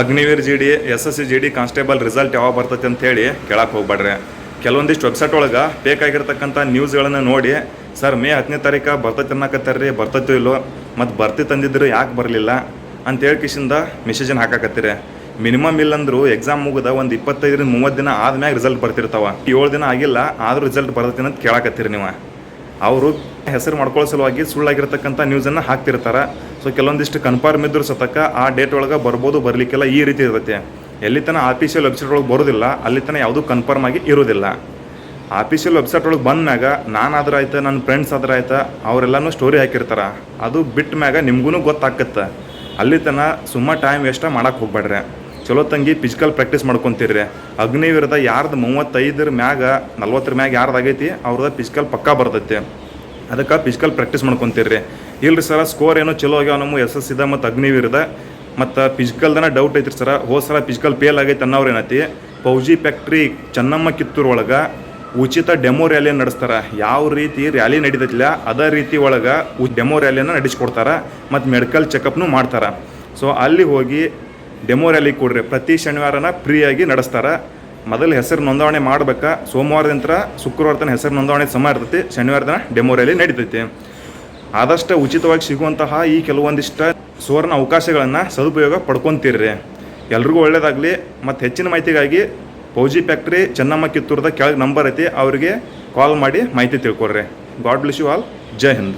Agniveer G D, S S C G D constable result ಯಾವಾಗ ಬರ್ತೈತೆ ಅಂತ ಹೇಳಿ ಕೇಳಕ್ಕೆ ಹೋಗ್ಬೇಡ್ರಿ. ಕೆಲವೊಂದಿಷ್ಟು ವೆಬ್ಸೈಟ್ ಒಳಗೆ ಬೇಕಾಗಿರ್ತಕ್ಕಂಥ ನ್ಯೂಸ್ಗಳನ್ನು ನೋಡಿ, ಸರ್, ಮೇ ಹತ್ತನೇ ತಾರೀಕು ಬರ್ತೈತೆ ಅನ್ನಕತ್ತಾರ್ರಿ ಬರ್ತೈತೋ ಇಲ್ಲೋ, ಮತ್ತು ಬರ್ತಿ ತಂದಿದ್ರು ಯಾಕೆ ಬರಲಿಲ್ಲ? ಅಂತೇಳಿ ಕಿಶಿಂದ ಮೆಸೇಜನ್ನು ಹಾಕಾಕತ್ತೀರಿ. ಮಿನಿಮಮ್ ಇಲ್ಲಂದ್ರೂ ಎಕ್ಸಾಮ್ ಮುಗಿದ ಒಂದು ಇಪ್ಪತ್ತೈದರಿಂದ ಮೂವತ್ತು ದಿನ ಆದ್ಮ್ಯಾಗ ರಿಸಲ್ಟ್ ಬರ್ತಿರ್ತಾವ. ಏಳು ದಿನ ಆಗಿಲ್ಲ, ಆದರೂ ರಿಸಲ್ಟ್ ಬರ್ತೈತೆ ಅಂತ ಕೇಳಾಕತ್ತೀರಿ ನೀವು. ಅವರು ಹೆಸರು ಮಾಡ್ಕೊಳ್ಳೋ ಸಲುವಾಗಿ ಸುಳ್ಳಾಗಿರ್ತಕ್ಕಂಥ ನ್ಯೂಸನ್ನು ಹಾಕ್ತಿರ್ತಾರೆ. ಸೊ ಕೆಲವೊಂದಿಷ್ಟು ಕನ್ಫರ್ಮ್ ಇದ್ದರೂ ಸತಕ ಆ ಡೇಟ್ ಒಳಗೆ ಬರ್ಬೋದು, ಬರಲಿಕ್ಕೆಲ್ಲ ಈ ರೀತಿ ಇರುತ್ತೆ. ಎಲ್ಲಿ ತನಕ ಆಫೀಷಿಯಲ್ ವೆಬ್ಸೈಟ್ ಒಳಗೆ ಬರೋದಿಲ್ಲ ಅಲ್ಲಿ ತನಕ ಯಾವುದೂ ಕನ್ಫರ್ಮ್ ಆಗಿ ಇರೋದಿಲ್ಲ. ಆಫೀಷಿಯಲ್ ವೆಬ್ಸೈಟ್ ಒಳಗೆ ಬಂದ್ಮ್ಯಾಗ ನಾನಾದ್ರೂ ಆಯ್ತು ನನ್ನ ಫ್ರೆಂಡ್ಸ್ ಆದ್ರೆ ಆಯ್ತು ಅವರೆಲ್ಲನೂ ಸ್ಟೋರಿ ಹಾಕಿರ್ತಾರೆ. ಅದು ಬಿಟ್ಟ ಮ್ಯಾಗ ನಿಮಗೂ ಗೊತ್ತಾಗತ್ತೆ ಅಲ್ಲಿ ತನಕ ಸುಮ್ಮ ಟೈಮ್ ವೇಸ್ಟ್ ಮಾಡಕ್ಕೆ ಹೋಗ್ಬೇಡ್ರಿ ಚಲೋ ತಂಗಿ ಫಿಸಿಕಲ್ ಪ್ರಾಕ್ಟೀಸ್ ಮಾಡ್ಕೊತೀರಿ ಅಗ್ನಿವೀರದ ಯಾರ್ದು ಮೂವತ್ತೈದರ ಮ್ಯಾಗ, ನಲ್ವತ್ತರ ಮ್ಯಾಗ ಯಾರ್ದು ಆಗೈತಿ ಅವ್ರದ್ದು ಫಿಸಿಕಲ್ ಪಕ್ಕಾ ಬರ್ತೈತಿ. ಅದಕ್ಕೆ ಫಿಸಿಕಲ್ ಪ್ರಾಕ್ಟೀಸ್ ಮಾಡ್ಕೊತೀರಿ ಇಲ್ರಿ ಸರ ಸ್ಕೋರ್ ಏನೋ ಚಲೋ ಆಗ್ಯಾವ ನಮ್ಮ ಎಸ್ ಎಸ್ ಇದ ಮತ್ತು ಅಗ್ನಿವೀರದ. ಮತ್ತು ಫಿಸಿಕಲ್ದನ ಡೌಟ್ ಐತ್ರಿ ಸರ ಹೋದ ಸಲ ಫಿಸಿಕಲ್ ಫೇಲ್ ಆಗೈತೆ ಅನ್ನೋರು ಏನೈತಿ. ಪೌಜಿ ಫ್ಯಾಕ್ಟ್ರಿ ಚೆನ್ನಮ್ಮ ಕಿತ್ತೂರು ಒಳಗೆ ಉಚಿತ ಡೆಮೋ ರ್ಯಾಲಿ ನಡೆಸ್ತಾರೆ. ಯಾವ ರೀತಿ ರ್ಯಾಲಿ ನಡೀತೈತಿಲ್ಲ, ಅದೇ ರೀತಿ ಒಳಗೆ ಡೆಮೋ ರ್ಯಾಲಿಯನ್ನು ನಡೆಸ್ಕೊಡ್ತಾರೆ. ಮತ್ತು ಮೆಡಿಕಲ್ ಚೆಕಪ್ನು ಮಾಡ್ತಾರೆ. ಸೊ ಅಲ್ಲಿ ಹೋಗಿ ಡೆಮೋ ರ್ಯಾಲಿ ಕೊಡ್ರಿ ಪ್ರತಿ ಶನಿವಾರನ ಫ್ರೀಯಾಗಿ ನಡೆಸ್ತಾರೆ. ಮೊದಲು ಹೆಸರು ನೋಂದಣಿ ಮಾಡ್ಬೇಕಾ? ಸೋಮವಾರದಿಂದ ಶುಕ್ರವಾರ ಹೆಸರು ನೋಂದಣಿ ಸಮ ಇರ್ತೈತಿ. ಶನಿವಾರ ಡೆಮೋ ರ್ಯಾಲಿ ನಡೀತೈತಿ. ಆದಷ್ಟು ಉಚಿತವಾಗಿ ಸಿಗುವಂತಹ ಈ ಕೆಲವೊಂದಿಷ್ಟ ಸುವರ್ಣ ಅವಕಾಶಗಳನ್ನು ಸದುಪಯೋಗ ಪಡ್ಕೊತೀರ್ರಿ. ಎಲ್ರಿಗೂ ಒಳ್ಳೇದಾಗಲಿ. ಮತ್ತು ಹೆಚ್ಚಿನ ಮಾಹಿತಿಗಾಗಿ ಫೌಜಿ ಫ್ಯಾಕ್ಟ್ರಿ ಚೆನ್ನಮ್ಮ ಕಿತ್ತೂರದ ಕೆಳಗೆ ನಂಬರ್ ಐತಿ. ಅವರಿಗೆ ಕಾಲ್ ಮಾಡಿ ಮಾಹಿತಿ ತಿಳ್ಕೊಡ್ರಿ. ಗಾಡ್ ಬ್ಲೆಸ್ ಯು ಆಲ್ ಜೈ ಹಿಂದ್.